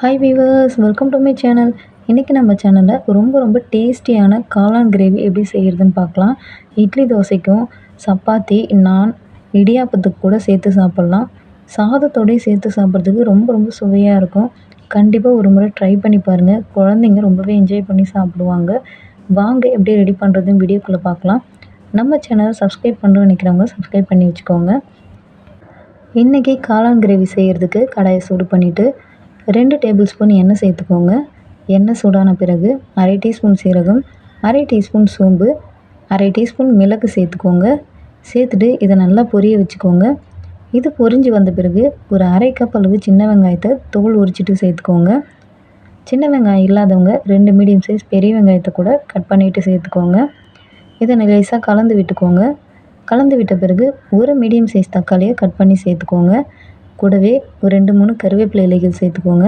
Hi viewers welcome to my channel இன்றைக்கி நம்ம சேனலில் ரொம்ப ரொம்ப டேஸ்டியான காளான் கிரேவி எப்படி செய்கிறதுன்னு பார்க்கலாம். இட்லி தோசைக்கும் சப்பாத்தி நான் இடியாப்பத்துக்கு கூட சேர்த்து சாப்பிட்லாம். சாதத்தோடய சேர்த்து சாப்பிட்றதுக்கு ரொம்ப ரொம்ப சுவையாக இருக்கும். கண்டிப்பாக ஒரு முறை ட்ரை பண்ணி பாருங்கள் குழந்தைங்க ரொம்பவே என்ஜாய் பண்ணி சாப்பிடுவாங்க. வாங்க எப்படி ரெடி பண்ணுறதுன்னு வீடியோக்குள்ளே பார்க்கலாம். நம்ம சேனலை சப்ஸ்கிரைப் பண்ணுறோம் நினைக்கிறவங்க சப்ஸ்கிரைப் பண்ணி வச்சுக்கோங்க. இன்றைக்கி காளான் கிரேவி செய்கிறதுக்கு கடாயை சூடு பண்ணிவிட்டு ரெண்டு டேபிள் ஸ்பூன் எண்ணெய் சேர்த்துக்கோங்க. எண்ணெய் சூடான பிறகு அரை டீஸ்பூன் சீரகம் அரை டீஸ்பூன் சோம்பு அரை டீஸ்பூன் மிளகு சேர்த்துக்கோங்க. சேர்த்துட்டு இதை நல்லா பொரிய வச்சுக்கோங்க. இது பொரிஞ்சு வந்த பிறகு ஒரு அரை கப் அளவு சின்ன வெங்காயத்தை தோல் உரிச்சிட்டு சேர்த்துக்கோங்க. சின்ன வெங்காயம் இல்லாதவங்க ரெண்டு மீடியம் சைஸ் பெரிய வெங்காயத்தை கூட கட் பண்ணிவிட்டு சேர்த்துக்கோங்க. இதை லேசாக கலந்து விட்டுக்கோங்க. கலந்து விட்ட பிறகு ஒரு மீடியம் சைஸ் தக்காளியை கட் பண்ணி சேர்த்துக்கோங்க. கூடவே ஒரு ரெண்டு மூணு கருவேப்பிலை இலைகள் சேர்த்துக்கோங்க.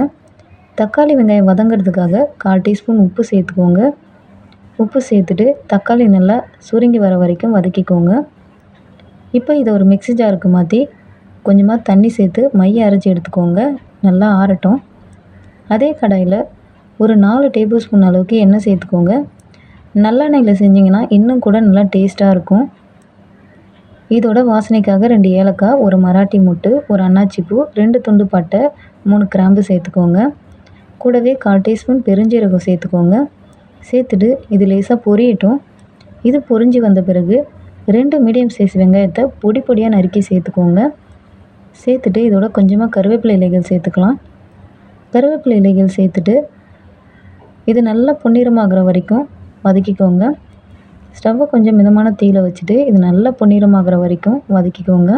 தக்காளி வெங்காயம் வதங்கிறதுக்காக கால் டீஸ்பூன் உப்பு சேர்த்துக்கோங்க. உப்பு சேர்த்துட்டு தக்காளி நல்லா சுருங்கி வர வரைக்கும் வதக்கிக்கோங்க. இப்போ இதை ஒரு மிக்சி ஜாருக்கு மாற்றி கொஞ்சமாக தண்ணி சேர்த்து மைய அரைச்சி எடுத்துக்கோங்க. நல்லா ஆறட்டும். அதே கடாயில் ஒரு நாலு டேபிள் ஸ்பூன் அளவுக்கு எண்ணெய் சேர்த்துக்கோங்க. நல்லெண்ணெயில் செஞ்சிங்கன்னா இன்னும் கூட நல்லா டேஸ்ட்டாக இருக்கும். இதோட வாசனைக்காக ரெண்டு ஏலக்காய் ஒரு மராட்டி முட்டு ஒரு அன்னாச்சி பூ ரெண்டு துண்டு பட்டை மூணு கிராம்பு சேர்த்துக்கோங்க. கூடவே கால் டீஸ்பூன் பெருஞ்சீரகம் சேர்த்துக்கோங்க. சேர்த்துட்டு இது லேசாக பொரியட்டும். இது பொரிஞ்சு வந்த பிறகு ரெண்டு மீடியம் சைஸ் வெங்காயத்தை பொடி பொடியாக நறுக்கி சேர்த்துக்கோங்க. சேர்த்துட்டு இதோட கொஞ்சமாக கருவேப்பிலை இலைகள் சேர்த்துக்கலாம். கருவேப்பிலை இலைகள் சேர்த்துட்டு இது நல்லா பொன்னிறமாகிற வரைக்கும் வதக்கிக்கோங்க. ஸ்டவ்வை கொஞ்சம் மிதமான தீயில வச்சுட்டு இது நல்லா பொன்னிறமாகிற வரைக்கும் வதக்கிக்கோங்க.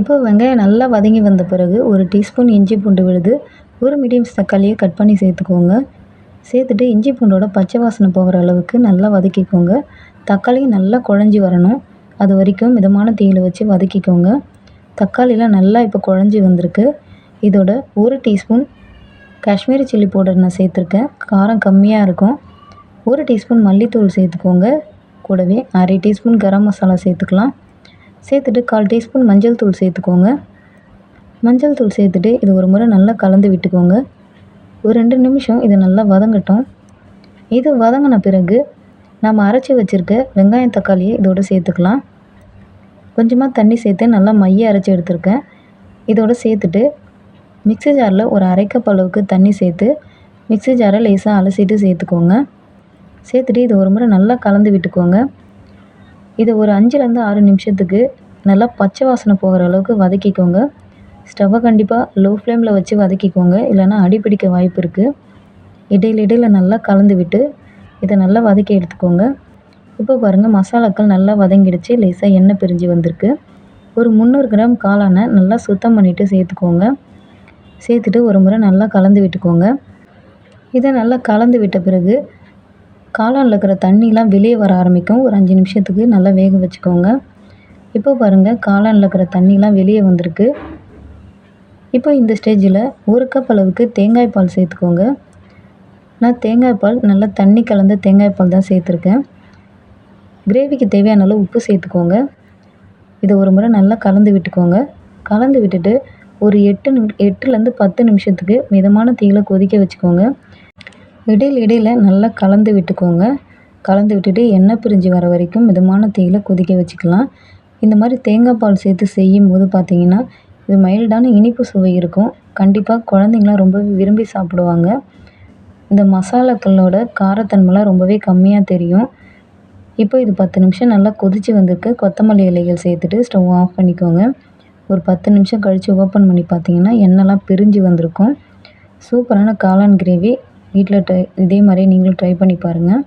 இப்போ வெங்காயம் நல்லா வதங்கி வந்த பிறகு ஒரு டீஸ்பூன் இஞ்சி பூண்டு விழுது ஒரு மீடியம் தக்காளியை கட் பண்ணி சேர்த்துக்கோங்க. சேர்த்துட்டு இஞ்சி பூண்டோட பச்சை வாசனை போகிற அளவுக்கு நல்லா வதக்கிக்கோங்க. தக்காளியும் நல்லா குழஞ்சி வரணும். அது வரைக்கும் மிதமான தீயில் வச்சு வதக்கிக்கோங்க. தக்காளிலாம் நல்லா இப்போ குழஞ்சி வந்திருக்கு. இதோட ஒரு டீஸ்பூன் காஷ்மீரி சில்லி பவுடர் நான் சேர்த்துருக்கேன். காரம் கம்மியாக இருக்கும். ஒரு டீஸ்பூன் மல்லித்தூள் சேர்த்துக்கோங்க. கூடவே அரை டீஸ்பூன் கரம் மசாலா சேர்த்துக்கலாம். சேர்த்துட்டு கால் டீஸ்பூன் மஞ்சள் தூள் சேர்த்துக்கோங்க. மஞ்சள் தூள் சேர்த்துட்டு இது ஒரு முறை நல்லா கலந்து விட்டுக்கோங்க. ஒரு ரெண்டு நிமிஷம் இது நல்லா வதங்கட்டும். இது வதங்கின பிறகு நம்ம அரைச்சி வச்சுருக்க வெங்காயம் தக்காளியை இதோடு சேர்த்துக்கலாம். கொஞ்சமாக தண்ணி சேர்த்து நல்லா மைய அரைச்சி எடுத்திருக்கேன். இதோடு சேர்த்துட்டு மிக்ஸி ஜாரில் ஒரு அரைக்கப்பளவுக்கு அளவுக்கு தண்ணி சேர்த்து மிக்ஸி ஜாரை லேசாக அலசிட்டு சேர்த்துக்கோங்க. சேர்த்துட்டு இதை ஒரு முறை நல்லா கலந்து விட்டுக்கோங்க. இதை ஒரு அஞ்சுலேருந்து ஆறு நிமிஷத்துக்கு நல்லா பச்சை வாசனை போகிற அளவுக்கு வதக்கிக்கோங்க. ஸ்டவ்வை கண்டிப்பாக லோ ஃப்ளேமில் வச்சு வதக்கிக்கோங்க. இல்லைன்னா அடிப்பிடிக்க வாய்ப்பு இருக்குது இடையில இடையில் நல்லா கலந்து விட்டு இதை நல்லா வதக்கி எடுத்துக்கோங்க. இப்போ பாருங்கள் மசாலாக்கள் நல்லா வதங்கிடுச்சு. லேசாக எண்ணெய் பிரிஞ்சு வந்திருக்கு. ஒரு முந்நூறு கிராம் காளானை நல்லா சுத்தம் பண்ணிவிட்டு சேர்த்துக்கோங்க. சேர்த்துட்டு ஒரு முறை நல்லா கலந்து விட்டுக்கோங்க. இதை நல்லா கலந்து விட்ட பிறகு காளானில் இருக்கிற தண்ணிலாம் வெளியே வர ஆரம்பிக்கும். ஒரு அஞ்சு நிமிஷத்துக்கு நல்லா வேக வச்சுக்கோங்க. இப்போ பாருங்கள் காளானில் இருக்கிற தண்ணிலாம் வெளியே வந்திருக்கு. இப்போ இந்த ஸ்டேஜில் ஒரு கப் அளவுக்கு தேங்காய் பால் சேர்த்துக்கோங்க. நான் தேங்காய் பால் நல்லா தண்ணி கலந்த தேங்காய் பால் தான் சேர்த்துருக்கேன். கிரேவிக்கு தேவையான அளவு உப்பு சேர்த்துக்கோங்க. இதை ஒரு முறை நல்லா கலந்து விட்டுக்கோங்க. கலந்து விட்டுட்டு ஒரு எட்டு நிமி எட்டுலேருந்து பத்து நிமிஷத்துக்கு மிதமான தீயில கொதிக்க வச்சுக்கோங்க. இடையில இடையில நல்லா கலந்து விட்டுக்கோங்க. கலந்து விட்டுட்டு எண்ணெய் பிரிஞ்சு வர வரைக்கும் மிதமான தீயில் கொதிக்க வச்சுக்கலாம். இந்த மாதிரி தேங்காய் பால் சேர்த்து செய்யும் போது பார்த்தீங்கன்னா இது மைல்டான இனிப்பு சுவை இருக்கும். கண்டிப்பாக குழந்தைங்களாம் ரொம்பவே விரும்பி சாப்பிடுவாங்க. இந்த மசாலாக்களோட காரத்தன்மைலாம் ரொம்பவே கம்மியாக தெரியும். இப்போ இது பத்து நிமிஷம் நல்லா கொதித்து வந்திருக்கு. கொத்தமல்லி இலைகள் சேர்த்துட்டு ஸ்டவ் ஆஃப் பண்ணிக்கோங்க. ஒரு பத்து நிமிஷம் கழித்து ஓப்பன் பண்ணி பார்த்தீங்கன்னா எண்ணெய்லாம் பிரிஞ்சு வந்திருக்கும். சூப்பரான காளான் கிரேவி. வீட்டில் ட்ரை இதே மாதிரியே நீங்களும் ட்ரை பண்ணி பாருங்கள்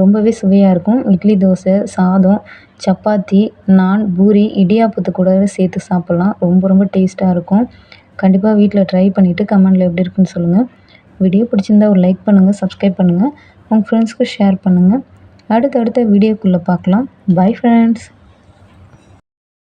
ரொம்பவே சுவையாக இருக்கும். இட்லி தோசை சாதம் சப்பாத்தி நான் பூரி இடியாப்பத்து கூட சேர்த்து சாப்பிட்லாம். ரொம்ப ரொம்ப டேஸ்ட்டாக இருக்கும். கண்டிப்பாக வீட்டில் ட்ரை பண்ணிவிட்டு கமெண்டில் எப்படி இருக்குன்னு சொல்லுங்கள் வீடியோ பிடிச்சிருந்தா ஒரு லைக் பண்ணுங்கள் சப்ஸ்கிரைப் பண்ணுங்கள் உங்கள் ஃப்ரெண்ட்ஸ்க்கு ஷேர் பண்ணுங்கள் அடுத்தடுத்த வீடியோக்குள்ளே பார்க்கலாம். Bye friends